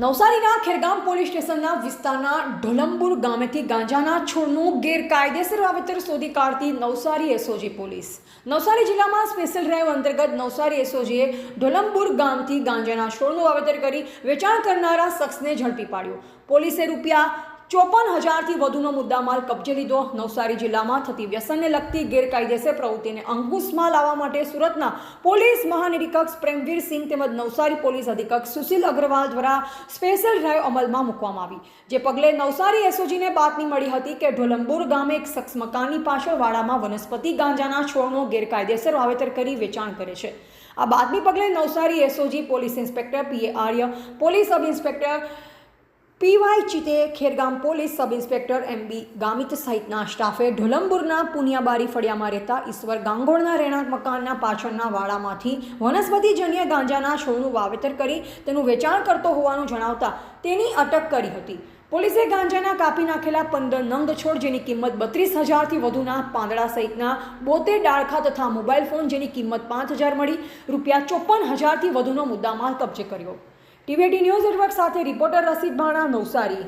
નવસારીના ખેરગામ પોલીસ સ્ટેશનના વિસ્તારના ઢોલમપુર ગામેથી ગાંજાના છોડનું ગેરકાયદેસર વાવેતર શોધી કાઢતી નવસારી એસઓજી પોલીસ. નવસારી જિલ્લામાં સ્પેશિયલ ડ્રાઈવ અંતર્ગત નવસારી એસઓજીએ ઢોલંબુર ગામથી ગાંજાના છોડનું વાવેતર કરી વેચાણ કરનારા શખ્સને ઝડપી પાડ્યો. પોલીસે રૂપિયા ચોપન હજારથી વધુનો મુદ્દામાલ કબજે લીધો. નવસારી જિલ્લામાં થતી વ્યસનને લગતી ગેરકાયદેસર પ્રવૃત્તિને અંકુશમાં લાવવા માટે સુરતના પોલીસ મહાનિરીક્ષક પ્રેમવીર સિંહ તેમજ નવસારી પોલીસ અધિક્ષક સુશીલ અગ્રવાલ દ્વારા સ્પેશિયલ ડ્રાઈવ અમલમાં મૂકવામાં આવી. જે પગલે નવસારી એસઓજીને બાતમી મળી હતી કે ઢોલંબુર ગામે એક શખ્સ મકાનની પાછળ વાડામાં વનસ્પતિ ગાંજાના છોડનો ગેરકાયદેસર વાવેતર કરી વેચાણ કરે છે. આ બાતમી પગલે Navsari SOG police inspector PA Arya, police sub inspector PY Chite Khergam police sub inspector M B Gamit સહિતના સ્ટાફે ઢોલંબુરના પુનિયાબારી ફળિયામાં રહેતા ઈશ્વર ગાંગોળના રહેણાંક મકાનના પાછળના વાડામાંથી વનસ્પતિજન્ય ગાંજાના છોડનું વાવેતર કરી તેનું વેચાણ કરતો હોવાનું જણાવતા તેની અટક કરી હતી. પોલીસે ગાંજાના કાપી નાખેલા પંદર નંગ છોડ જેની કિંમત બત્રીસ હજારથી વધુના પાંદડા સહિતના બોતેર ડાળખા તથા મોબાઈલ ફોન જેની કિંમત પાંચ હજાર મળી, રૂપિયા ચોપન હજારથી વધુનો મુદ્દામાલ કબજે કર્યો. ટીવીટી ન્યૂઝ નેટવર્ક સાથે રિપોર્ટર રસીદ ભાણા નવસારી